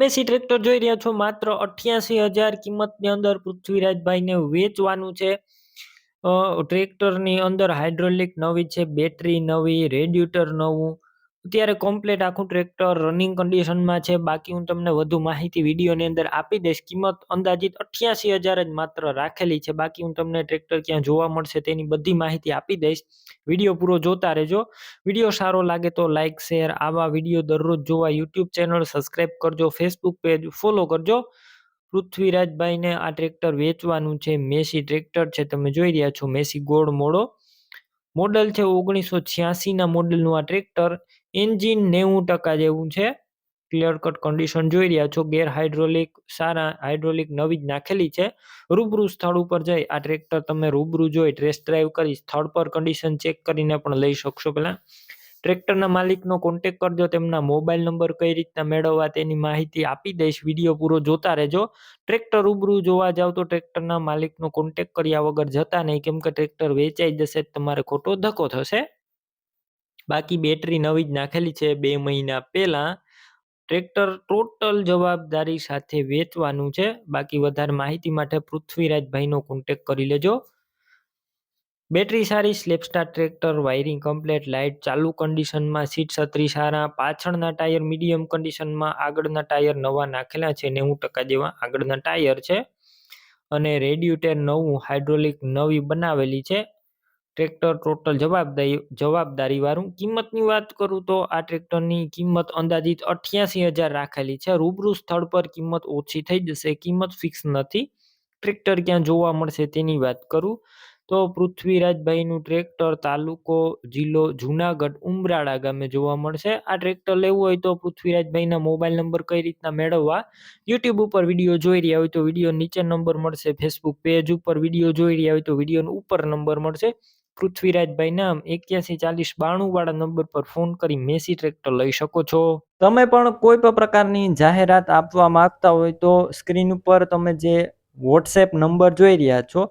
Massey tractor જોઈ રહ્યા છો. માત્ર અઠ્યાસી હજાર કિંમતની અંદર પૃથ્વીરાજભાઈને વેચવાનું છે. ટ્રેક્ટરની અંદર હાઇડ્રોલિક નવી છે, બેટરી નવી, રેડ્યુટર નવું અત્યારે કમ્પ્લીટ આખું ટ્રેક્ટર રનિંગ કન્ડિશનમાં છે. બાકી હું તમને વધુ માહિતી વિડીયોની અંદર આપી દઈશ. કિંમત અંદાજિત અઠ્યાસી હજાર જ માત્ર રાખેલી છે. બાકી હું તમને ટ્રેક્ટર ક્યાં જોવા મળશે તેની બધી માહિતી આપી દઈશ. વીડિયો પૂરો જોતા રહેજો. વીડિયો સારો લાગે તો લાઇક શેર આવા વીડિયો દરરોજ જોવા યુટ્યુબ ચેનલ સબસ્ક્રાઈબ કરજો. ફેસબુક પેજ ફોલો કરજો. પૃથ્વીરાજભાઈને આ ટ્રેક્ટર વેચવાનું છે. મેસી ટ્રેક્ટર છે. તમે જોઈ રહ્યા છો. મેસી ગોળ મોડો મોડલ છે ઓગણીસો છ્યાસીના મોડલનું આ ટ્રેક્ટર. એન્જિન નેવું ટકા જેવું છે. ક્લિયર કટ કન્ડિશન જોઈ રહ્યા છો. ગેર હાઇડ્રોલિક, સારા હાઇડ્રોલિક નવી જ નાખેલી છે. રૂબરૂ સ્થળ ઉપર જઈ આ ટ્રેક્ટર તમે રૂબરૂ જોઈ ટેસ્ટ ડ્રાઈવ કરી સ્થળ પર કન્ડિશન ચેક કરીને પણ લઈ શકશો પહેલાં. ટ્રેક્ટરના માલિકનો કોન્ટેક કરજો, તેમના મોબાઈલ નંબર કઈ રીતના મેળવવા તેની માહિતી આપી દઈશ. વીડિયો પૂરો જોતા રહેજો. ટ્રેક્ટર રૂબરૂ જોવા જાવ તો ટ્રેક્ટરના માલિકનો કોન્ટેક કર્યા વગર જતા નહીં. કેમ કે ટ્રેક્ટર વેચાઈ જશે તમારે ખોટો ધક્કો થશે. બાકી બેટરી નવી જ નાખેલી છે બે મહિના પહેલાં. ટ્રેક્ટર ટોટલ જવાબદારી સાથે વેચવાનું છે. બાકી વધારે માહિતી માટે પૃથ્વીરાજભાઈનો કોન્ટેક કરી લેજો. બેટરી સારી, સ્લેપસ્ટાર ટ્રેક્ટર, વાયરિંગ કમ્પ્લેટ, લાઇટ, ચાલુ કન્ડિશનમાં સીટ છત્રી સારા, પાછળના ટાયર મીડિયમ કન્ડિશનમાં આગળના ટાયર નવા નાખેલા છે, નેવું ટકા જેવા આગળના ટાયર છે. અને રેડિયુટેર નવું હાઇડ્રોલિક નવી બનાવેલી છે. ટ્રેક્ટર ટોટલ જવાબદારી જવાબદારીવાળું કિંમતની વાત કરું તો આ ટ્રેક્ટરની કિંમત અંદાજિત અઠ્યાસી હજાર રાખેલી છે. રૂબરૂ સ્થળ પર કિંમત ઓછી થઈ જશે, કિંમત ફિક્સ નથી. ટ્રેક્ટર ક્યાં જોવા મળશે તેની વાત કરું. તો પૃથ્વીરાજભાઈનું ટ્રેક્ટર તાલુકો જિલ્લો જુનાગઢ, ઉમરાળા ગામે જોવા મળશે. આ ટ્રેક્ટર લેવું હોય તો પૃથ્વીરાજભાઈના મોબાઈલ નંબર કઈ રીતના મેળવવા? યુટ્યુબ ઉપર વીડિયો જોઈ રહ્યા હોય તો વીડિયો નીચે નંબર મળશે. ફેસબુક પેજ ઉપર વીડિયો જોઈ રહ્યા હોય તો વિડીયોનો ઉપર નંબર મળશે. પૃથ્વીરાજભાઈ નામ એક્યાસી ચાલીસ બાણું વાળા નંબર પર ફોન કરી મેસી ટ્રેક્ટર લઈ શકો છો. તમે પણ કોઈ પણ પ્રકારની જાહેરાત આપવા માંગતા હોય તો સ્ક્રીન ઉપર તમે જે વોટ્સએપ નંબર જોઈ રહ્યા છો